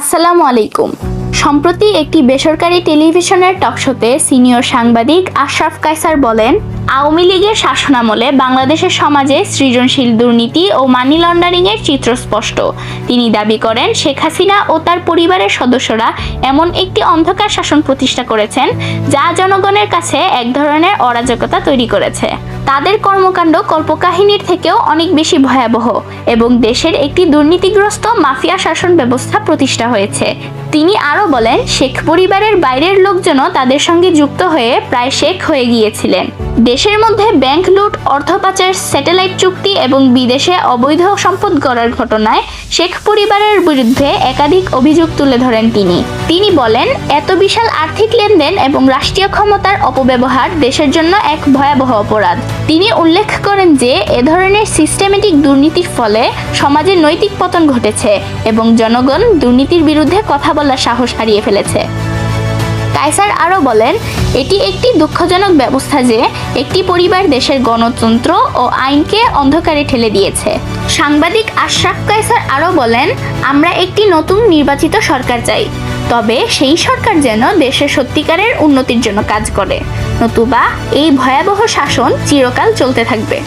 আসসালামু আলাইকুম। সম্প্রতি একটি বেসরকারি টেলিভিশনের টকশোতে সিনিয়র সাংবাদিক আশরাফ কায়সার বলেন, আওয়ামী লীগের শাসনামলে বাংলাদেশের সমাজে সৃজনশীল দুর্নীতি ও মানি লন্ডারিংয়ের চিত্র স্পষ্ট। তিনি দাবি করেন, শেখ হাসিনা ও তার পরিবারের সদস্যরা এমন একটি অন্ধকার শাসন প্রতিষ্ঠা করেছেন, যা জনগণের কাছে এক ধরনের অরাজকতা তৈরি করেছে। তাদের কর্মকাণ্ড কল্পকাহিনীর থেকেও অনেক বেশি ভয়াবহ এবং দেশের একটি দুর্নীতিগ্রস্ত মাফিয়া শাসন ব্যবস্থা প্রতিষ্ঠা হয়েছে। তিনি আরও বলেন, শেখ পরিবারের বাইরের লোকজনও তাদের সঙ্গে যুক্ত হয়ে প্রায় শেখ হয়ে গিয়েছিলেন। দেশের মধ্যে ব্যাংক লুট অর্থ পাচার স্যাটেলাইট চুক্তি এবং বিদেশে অবৈধ সম্পদ গড়ার ঘটনায় শেখ পরিবারের বিরুদ্ধে একাধিক অভিযোগ তুলে ধরেন তিনি। তিনি বলেন, এত বিশাল আর্থিক লেনদেন এবং রাষ্ট্রীয় ক্ষমতার অপব্যবহার দেশের জন্য এক ভয়াবহ অপরাধ। তিনি উল্লেখ করেন যে, এ ধরনের সিস্টেমেটিক দুর্নীতির ফলে সমাজে নৈতিক পতন ঘটেছে এবং জনগণ দুর্নীতির বিরুদ্ধে কথা বলার সাহস হারিয়ে ফেলেছে। কায়সার আরও বলেন, এটি একটি দুঃখজনক ব্যবস্থা যে একটি পরিবার দেশের গণতন্ত্র ও আইনকে অন্ধকারে ঠেলে দিয়েছে। সাংবাদিক আশরাফ কায়সার আরও বলেন, আমরা একটি নতুন নির্বাচিত সরকার চাই, তবে সেই সরকার যেন দেশের সত্যিকারের উন্নতির জন্য কাজ করে। নতুবা এই ভয়াবহ শাসন চিরকাল চলতে থাকবে।